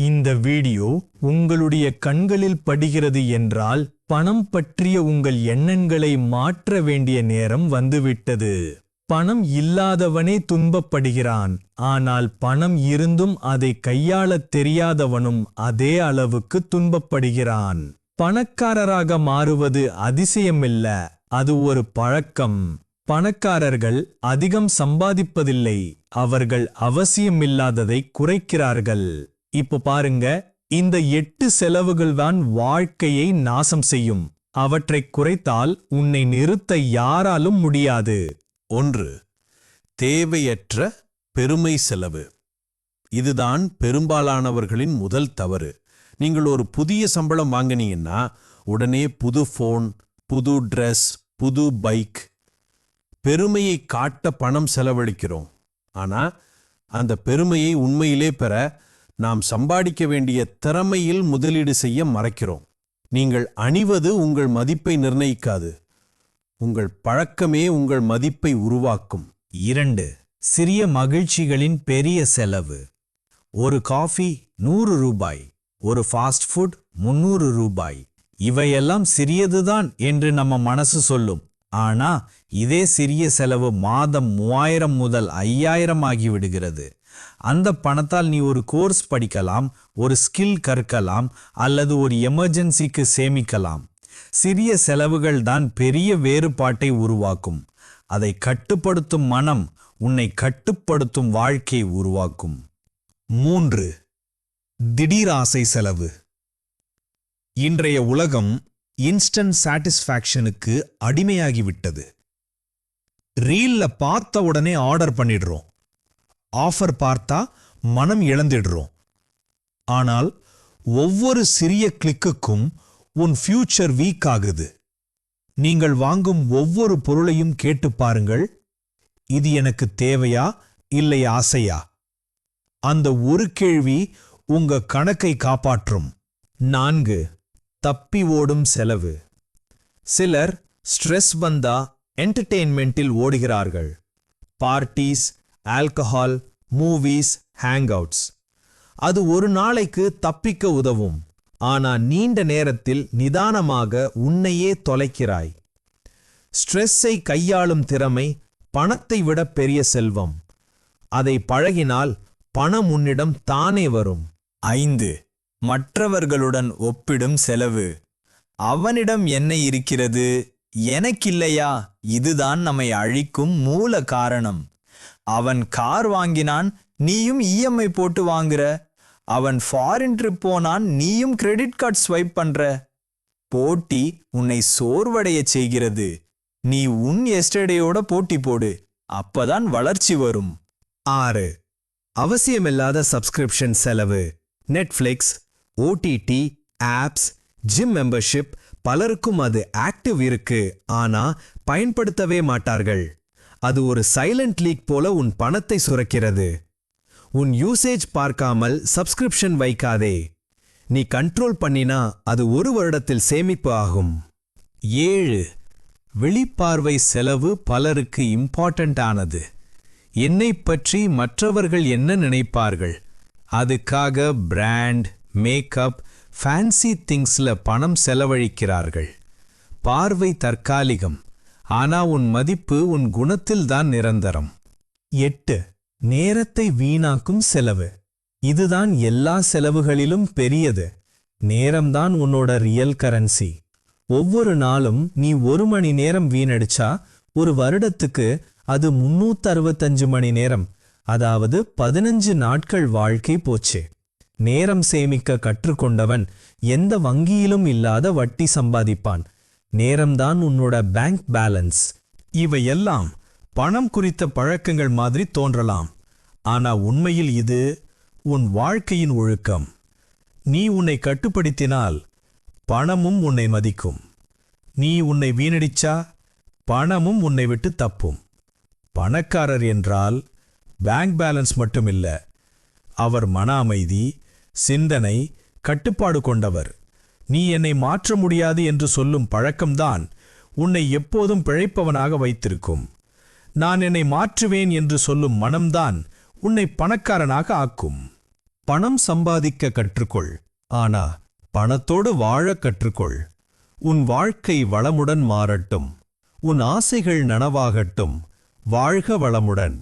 இந்த வீடியோ உங்களுடைய கண்களில் படுகிறது என்றால் பணம் பற்றிய உங்கள் எண்ணங்களை மாற்ற வேண்டிய நேரம் வந்துவிட்டது. பணம் இல்லாதவனே துன்பப்படுகிறான். ஆனால் பணம் இருந்தும் அதை கையாளத் தெரியாதவனும் அதே அளவுக்கு துன்பப்படுகிறான். பணக்காரராக மாறுவது அதிசயமில்ல. அது ஒரு பழக்கம். பணக்காரர்கள் அதிகம் சம்பாதிப்பதில்லை. அவர்கள் அவசியமில்லாததை குறைக்கிறார்கள். இப்ப பாருங்க இந்த எட்டு செலவுகள் தான் வாழ்க்கையை நாசம் செய்யும். அவற்றை குறைத்தால் உன்னை நிறுத்த யாராலும் முடியாது. ஒன்று தேவையற்ற பெருமை செலவு. இதுதான் பெரும்பாலானவர்களின் முதல் தவறு. நீங்கள் ஒரு புதிய சம்பளம் வாங்கினீங்கன்னா உடனே புது ஃபோன் புது ட்ரெஸ் புது பைக் பெருமையை காட்ட பணம் செலவழிக்கிறோம். ஆனா அந்த பெருமையை உண்மையிலே பெற நாம் சம்பாதிக்க வேண்டிய திறமையில் முதலீடு செய்ய மறைக்கிறோம். நீங்கள் அணிவது உங்கள் மதிப்பை நிர்ணயிக்காது. உங்கள் பழக்கமே உங்கள் மதிப்பை உருவாக்கும். இரண்டு சிறிய மகிழ்ச்சிகளின் பெரிய செலவு. ஒரு காஃபி நூறு ரூபாய் ஒரு ஃபாஸ்ட் ஃபுட் முன்னூறு ரூபாய். இவையெல்லாம் சிறியதுதான் என்று நம்ம மனசு சொல்லும். ஆனா இதே சிறிய செலவு மாதம் மூவாயிரம் முதல் ஐயாயிரம் ஆகிவிடுகிறது. அந்த பணத்தால் நீ ஒரு கோர்ஸ் படிக்கலாம் ஒரு ஸ்கில் கற்கலாம் அல்லது ஒரு எமர்ஜென்சிக்கு சேமிக்கலாம். சிறிய செலவுகள் தான் பெரிய வேறுபாட்டை உருவாக்கும். அதை கட்டுப்படுத்தும் மனம் உன்னை கட்டுப்படுத்தும் வாழ்க்கை உருவாக்கும். மூன்று திடீர் ஆசை செலவு. இன்றைய உலகம் இன்ஸ்டன்ட் சாட்டிஸ்ஃபேக்ஷனுக்கு அடிமையாகிவிட்டது. ரீல்ல பார்த்த உடனே ஆர்டர் பண்ணிடுறோம். ஆஃபர் பார்த்தா மனம் இழந்திடுறோம். ஆனால் ஒவ்வொரு சிறிய கிளிக்குக்கும் உன் ஃபியூச்சர் வீக் ஆகுது. நீங்கள் வாங்கும் ஒவ்வொரு பொருளையும் கேட்டு பாருங்கள். இது எனக்கு தேவையா இல்லை ஆசையா? அந்த ஒரு கேள்வி உங்க கணக்கை காப்பாற்றும். நான்கு தப்பி ஓடும் செலவு. சிலர் ஸ்ட்ரெஸ் வந்தா என்டர்டெயின்மெண்ட்டில் ஓடுகிறார்கள். பார்ட்டிஸ் ஆல்கஹால் மூவிஸ் ஹேங்அவுட்ஸ் அது ஒரு நாளைக்கு தப்பிக்க உதவும். ஆனா நீண்ட நேரத்தில் நிதானமாக உன்னையே தொலைக்கிறாய். ஸ்ட்ரெஸ்ஸை கையாளும் திறமை பணத்தை விட பெரிய செல்வம். அதை பழகினால் பணம் உன்னிடம் தானே வரும். ஐந்து. மற்றவர்களுடன் ஒப்பிடும் செலவு. அவனிடம் என்ன இருக்கிறது? எனக்கில்லையா? இதுதான் நம்மை அழிக்கும் மூல காரணம். அவன் கார் வாங்கினான் நீயும் இஎம்ஐ போட்டு வாங்குற. அவன் ஃபாரின் ட்ரிப் போனான் நீயும் கிரெடிட் கார்டு ஸ்வைப் பண்ற. போட்டி உன்னை சோர்வடையச் செய்கிறது. நீ உன் எஸ்டர்டேயோட போட்டி போடு. அப்பதான் வளர்ச்சி வரும். ஆறு. அவசியமில்லாத சப்ஸ்கிரிப்ஷன் செலவு. Netflix OTT apps gym membership பலருக்கும் அது ஆக்டிவ் இருக்கு. ஆனா பயன்படுத்தவே மாட்டார்கள். அது ஒரு சைலண்ட் லீக் போல உன் பணத்தை சுரக்கிறது. உன் யூசேஜ் பார்க்காமல் சப்ஸ்கிரிப்ஷன் வைக்காதே. நீ கண்ட்ரோல் பண்ணினா அது ஒரு வருடத்தில் சேமிப்பு ஆகும். ஏழு. வெளிப்பார்வை செலவு பலருக்கு இம்பார்ட்டண்ட் ஆனது. என்னை பற்றி மற்றவர்கள் என்ன நினைப்பார்கள்? அதுக்காக பிராண்ட் மேக்கப் ஃபேன்சி திங்ஸில் பணம் செலவழிக்கிறார்கள். பார்வை தற்காலிகம். ஆனா உன் மதிப்பு உன் குணத்தில் தான் நிரந்தரம். எட்டு. நேரத்தை வீணாக்கும் செலவு. இதுதான் எல்லா செலவுகளிலும் பெரியது. நேரம்தான் உன்னோட ரியல் கரன்சி ஒவ்வொரு நாளும் நீ ஒரு மணி நேரம் வீணடிச்சா ஒரு வருடத்துக்கு அது முன்னூத்தறுபத்தஞ்சு மணி நேரம் அதாவது பதினஞ்சு நாட்கள் வாழ்க்கை போச்சு. நேரம் சேமிக்க கற்றுக்கொண்டவன் எந்த வங்கியிலும் இல்லாத வட்டி சம்பாதிப்பான். நேரம்தான் உன்னோட பேங்க் பேலன்ஸ் இவையெல்லாம் பணம் குறித்த பழக்கங்கள் மாதிரி தோன்றலாம். ஆனா உண்மையில் இது உன் வாழ்க்கையின் ஒழுக்கம். நீ உன்னை கட்டுப்படுத்தினால் பணமும் உன்னை மதிக்கும். நீ உன்னை வீணடிச்சா பணமும் உன்னை விட்டு தப்பும். பணக்காரர் என்றால் பேங்க் பேலன்ஸ் மட்டுமில்ல அவர் மன அமைதி சிந்தனை கட்டுப்பாடு கொண்டவர். நீ என்னை மாற்ற முடியாது என்று சொல்லும் பழக்கம்தான் உன்னை எப்போதும் பிழைப்பவனாக வைத்திருக்கும். நான் என்னை மாற்றுவேன் என்று சொல்லும் மனம்தான் உன்னை பணக்காரனாக ஆக்கும். பணம் சம்பாதிக்க கற்றுக்கொள். ஆனா பணத்தோடு வாழ கற்றுக்கொள். உன் வாழ்க்கை வளமுடன் மாறட்டும். உன் ஆசைகள் நனவாகட்டும். வாழ்க வளமுடன்.